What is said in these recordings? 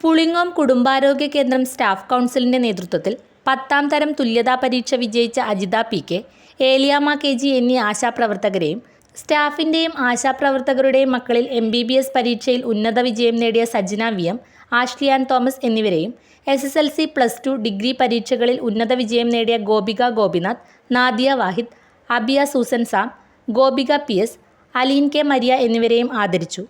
പുളിങ്ങോം കുടുംബാരോഗ്യ കേന്ദ്രം സ്റ്റാഫ് കൗൺസിലിന്റെ നേതൃത്വത്തിൽ പത്താം തരം തുല്യതാ പരീക്ഷ വിജയിച്ച Ajitha P K Eliyamma K G എന്നീ ആശാപ്രവർത്തകരെയും സ്റ്റാഫിന്റെയും ആശാപ്രവർത്തകരുടെയും മക്കളിൽ എം ബി ബി എസ് പരീക്ഷയിൽ ഉന്നത വിജയം നേടിയ Sajjana V M Ashliyan Thomas എന്നിവരെയും S S L C plus two degree പരീക്ഷകളിൽ ഉന്നത വിജയം നേടിയ Gopika Gopinath Nadia Wahid Abiya Susan Sam Gopika P S Aleen K Maria എന്നിവരെയും ആദരിച്ചു.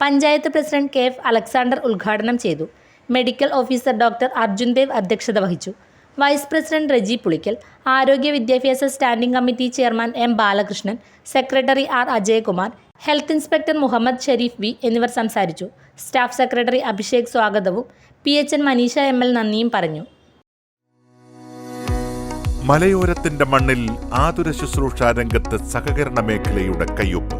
Panchayat president K F Alexander ഉദ്ഘാടനം ചെയ്തു. Medical officer doctor Arjun Dev അധ്യക്ഷത വഹിച്ചു. വൈസ് പ്രസിഡന്റ് റെജി പുളിക്കൽ ആരോഗ്യ വിദ്യാഭ്യാസ standing committee chairman M Balakrishnan secretary R Ajayakumar health inspector Muhammad Sherif V എന്നിവർ സംസാരിച്ചു. സ്റ്റാഫ് സെക്രട്ടറി അഭിഷേക് സ്വാഗതവും P H N Maneesha M L നന്ദിയും പറഞ്ഞു. മലയോരത്തിന്റെ മണ്ണിൽ ആതുര ശുശ്രൂഷ രംഗത്ത് സഹകരണ മേഖലയുടെ കയ്യൊപ്പ്.